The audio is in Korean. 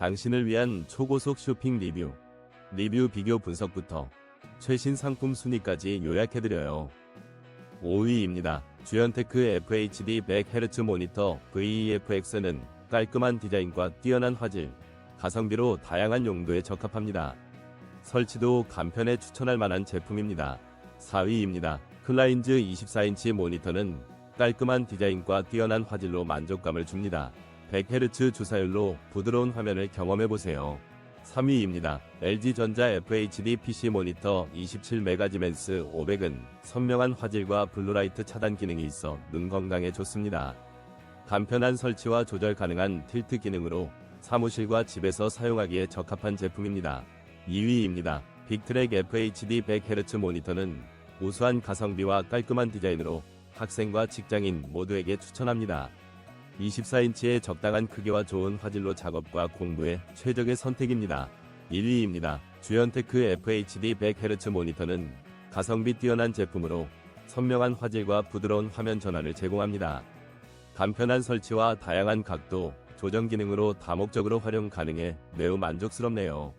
당신을 위한 초고속 쇼핑 리뷰, 리뷰 비교 분석부터 최신 상품 순위까지 요약해드려요. 5위입니다. 주연테크 FHD 100Hz 모니터 VEFX는 깔끔한 디자인과 뛰어난 화질, 가성비로 다양한 용도에 적합합니다. 설치도 간편해 추천할 만한 제품입니다. 4위입니다. 클라인즈 24인치 모니터는 깔끔한 디자인과 뛰어난 화질로 만족감을 줍니다. 100Hz 주사율로 부드러운 화면을 경험해보세요. 3위입니다. LG전자 FHD PC 모니터 27메가지멘스 500은 선명한 화질과 블루라이트 차단 기능이 있어 눈 건강에 좋습니다. 간편한 설치와 조절 가능한 틸트 기능으로 사무실과 집에서 사용하기에 적합한 제품입니다. 2위입니다. 빅트랙 FHD 100Hz 모니터는 우수한 가성비와 깔끔한 디자인으로 학생과 직장인 모두에게 추천합니다. 24인치의 적당한 크기와 좋은 화질로 작업과 공부에 최적의 선택입니다. 1위입니다. 주연테크 FHD 100Hz 모니터는 가성비 뛰어난 제품으로 선명한 화질과 부드러운 화면 전환을 제공합니다. 간편한 설치와 다양한 각도, 조정 기능으로 다목적으로 활용 가능해 매우 만족스럽네요.